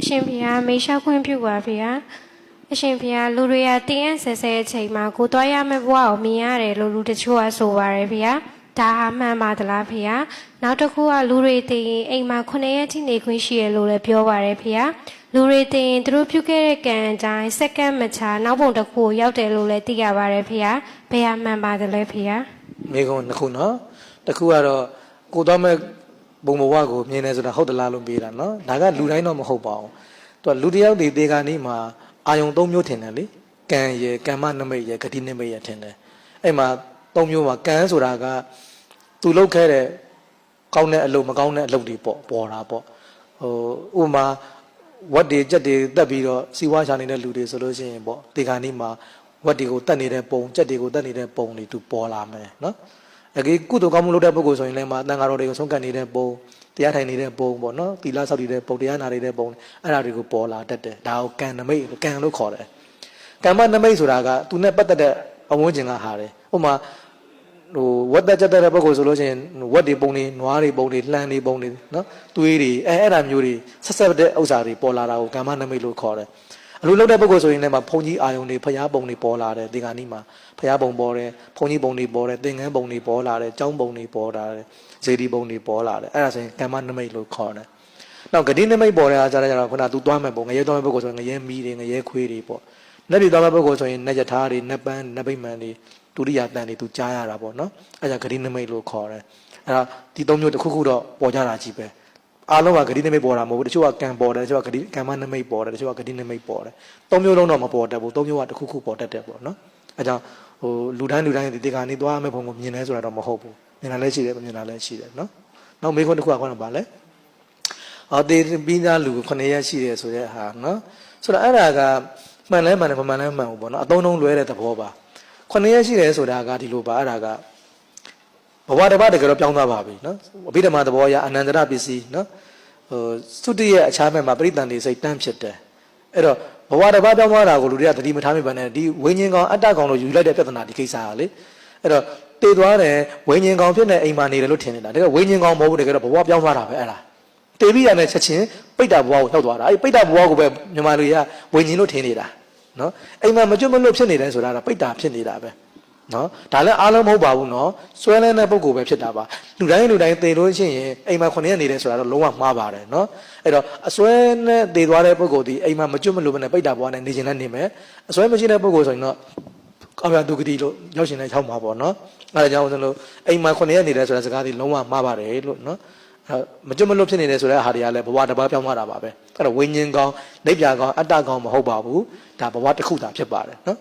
အရှင်ဖေဟာမေရှောက်ခွင့်ပြုပါဖေဟာအရှင်ဖေဟာလူတွေကတင်းအဆဲဆဲအချိန်မှာကိုသွားရမယ့်ဘဝကိုမြင်ရတယ်လို့လူတချို့ကဆိုပါတယ်ဖေဟာဒါဟာမှန်ပါသလားဖေဟာနောက်တစ်ခုကလူတွေတင်းရင်အိမ်မှာ9ရက်ထိနေခွင့်ရှိရလို့လည်းပြောပါတယ်ဖေဟာလူတွေတင်းရင်သူတို့ပြုခဲ့တဲ့ကံအတိုင်းစက္ကန့်မချာနောက်ပုံတစ်ခုကိုရောက်တယ်လို့လည်းသိရပါတယ်ဖေဟာဘယ်ဟာမှန်ပါသလဲဖေဟာမိကုံနှစ်ခုနော်တစ်ခုကတော့ကိုသွားမဲ့ ဘုံဘဝကိုမြင်နေဆိုတာဟုတ်တလားလို့ပြေးတာနော်ဒါကလူတိုင်းတော့မဟုတ်ပါဘူးသူကလူတစ်ယောက်ဒီဒေဂာနီးမှာအာယုံ၃မျိုးထင်တယ်လေကံရယ်ကမ္မနမိတ်ရယ်ဂတိနမိတ်ရယ်ထင်တယ်အဲ့မှာ၃မျိုးမှာကံဆိုတာကသူလုပ်ခဲ့တဲ့ကောင်းတဲ့အလုပ်မကောင်းတဲ့အလုပ်တွေပေါ့ပေါ်တာပေါ့ဟိုဥပမာဝတ်တွေကြက်တွေတက်ပြီးတော့စီဝါရှာနေတဲ့လူတွေဆိုလို့ရှိရင်ပေါ့ဒေဂာနီးမှာဝတ်တွေကိုတက်နေတဲ့ပုံကြက်တွေကိုတက်နေတဲ့ပုံတွေသူပေါ်လာမယ်နော် အကြီးကုသိုလ်ကောင်းမှုလုပ်တဲ့ပုဂ္ဂိုလ်ဆိုရင်လည်းမအတန်ဃာတော်တွေကိုဆုံးကတ်နေတဲ့ပုံတရားထိုင်နေတဲ့ပုံပေါ့နော်သီလဆောက်တည်တဲ့ပုံတရားနာနေတဲ့ပုံအဲ့ဒါတွေကိုပေါ်လာတတ်တယ်ဒါကိုကံနမိတ်ကံလို့ခေါ်တယ်ကမ္မနမိတ်ဆိုတာကသူနဲ့ပတ်သက်တဲ့အဝန်းကျင်ကဟာတယ်ဥပမာဟိုဝတ်သက်ချက်တဲ့ပုဂ္ဂိုလ်ဆိုလို့ရှိရင်ဝတ်တွေပုံတွေနွားတွေပုံတွေလှမ်းတွေပုံတွေနော်သွေးတွေအဲအဲ့ဒါမျိုးတွေဆက်ဆက်တဲ့ဥစ္စာတွေပေါ်လာတာကိုကမ္မနမိတ်လို့ခေါ်တယ် အလိုလုပ်တဲ့ပုဂ္ဂိုလ်ဆိုရင်လည်းမဘုံကြီးအာယုံတွေဖျားပုံတွေပေါ်လာတယ်ဒီကနေ့မှာဖျားပုံပေါ်တယ်ဘုံကြီးပုံတွေပေါ်တယ်သင်္ကန်းပုံတွေပေါ်လာတယ်ကျောင်းပုံတွေပေါ်လာတယ်ဇေဒီပုံတွေပေါ်လာတယ်အဲ့ဒါဆိုရင်ကမ္မနမိတ်လို့ခေါ်တယ်နောက်ဂတိနမိတ်ပေါ်တဲ့အားကြတဲ့ကြတော့ခုနက तू သွားမဲ့ပုံငရဲသွားမဲ့ပုဂ္ဂိုလ်ဆိုရင်ငရဲမီးတွေငရဲခွေးတွေပေါ့လက်တွေသွားမဲ့ပုဂ္ဂိုလ်ဆိုရင်နတ်ယထာတွေနတ်ပန်းနတ်ဗိမာန်တွေဒုရိယာတန်တွေ तू ကြားရတာပေါ့နော်အဲ့ဒါဂတိနမိတ်လို့ခေါ်တယ်အဲ့ဒါဒီသုံးမျိုးတစ်ခုခုတော့ပေါ်ကြတာကြီးပဲ အားလုံးကဂတိနမိတ်ပေါ်တာမဟုတ်ဘူးတချို့ကကံပေါ်တယ်တချို့ကဂတိကမ္မနမိတ်ပေါ်တယ်တချို့ကဂတိနမိတ်ပေါ်တယ်သုံးမျိုးလုံးတော့မပေါ်တတ်ဘူးသုံးမျိုးကတစ်ခုခုပေါ်တတ်တယ်ပေါ့နော်အဲ့ကြောင့်ဟိုလူတိုင်းလူတိုင်းဒီတေကာနေသွားမဲ့ဘုံကိုမြင်လဲဆိုတာတော့မဟုတ်ဘူးမြင်တာလည်းရှိတယ်မမြင်တာလည်းရှိတယ်နော်နောက်မေးခွန်းတစ်ခုကခေါင်းကပါလဲအော်တေပြီးသားလူ9ရက်ရှိတယ်ဆိုတဲ့ဟာနော်ဆိုတော့အဲ့ဒါကမှန်လဲမှန်တယ်မမှန်လဲမှန်ဘူးပေါ့နော်အသုံးလုံးလွဲတဲ့သဘောပါ9ရက်ရှိတယ်ဆိုတာကဒီလိုပါအဲ့ဒါက ဘဝတစ်ပါးတကယ်တော့ပြောင်းသွားပါပြီနော်အဘိဓမ္မာသဘောအရအနန္တရပစ္စည်းနော်ဟိုသုတိရဲ့အခြားဘက်မှာပရိသန္တိစိတ်တန်းဖြစ်တယ်အဲ့တော့ဘဝတစ်ပါးပြောင်းသွားတာကိုလူတွေကသတိမထားမိပါနဲ့ဒီဝိညာဉ်ကောင်အတ္တကောင်လို့ယူလိုက်တဲ့ပြဿနာဒီကိစ္စကလေအဲ့တော့တည်သွားတယ်ဝိညာဉ်ကောင်ဖြစ်နေအိမ်မှာနေတယ်လို့ထင်နေတာတကယ်ဝိညာဉ်ကောင်မဟုတ်ဘူးတကယ်တော့ဘဝပြောင်းသွားတာပဲအဲ့ဒါတည်ပြီးရတဲ့ချက်ချင်းပိဋ္ဌဘဝကိုရောက်သွားတာအဲ့ပိဋ္ဌဘဝကိုပဲမြန်မာလူတွေကဝိညာဉ်လို့ထင်နေတာနော်အိမ်မှာမကျွတ်မလွတ်ဖြစ်နေတယ်ဆိုတာကပိဋ္ဌဖြစ်နေတာပဲ နော်ဒါလည်းအားလုံးမဟုတ်ပါဘူးနော်စွဲလန်းတဲ့ပုံကိုပဲဖြစ်တာပါလူတိုင်းလူတိုင်းသေလို့ရှိရင်အိမ်မှာ9ရက်နေတယ်ဆိုတာတော့လုံးဝမှားပါတယ်နော်အဲ့တော့အစွဲနဲ့သေသွားတဲ့ပုံကိုဒီအိမ်မှာမကျွတ်မလို့ပဲနဲ့ပိတ်တာဘွားနဲ့နေခြင်းနဲ့နေမယ်အစွဲမရှိတဲ့ပုံကိုဆိုရင်တော့ကောင်းရဒုက္ခတိလို့ရောက်ရှင်တဲ့ချောင်းမှာပေါ့နော်အဲ့ဒါကြောင့်ကျွန်တော်အိမ်မှာ9ရက်နေတယ်ဆိုတဲ့စကားဒီလုံးဝမှားပါတယ်လို့နော်အဲ့မကျွတ်မလို့ဖြစ်နေတယ်ဆိုတဲ့ဟာတွေကလည်းဘဝတစ်ပါးပြောင်းသွားတာပါပဲအဲ့တော့ဝိညာဉ်ကောင်းလက်ပြကောင်းအတ္တကောင်းမဟုတ်ပါဘူးဒါဘဝတစ်ခုသာဖြစ်ပါတယ်နော်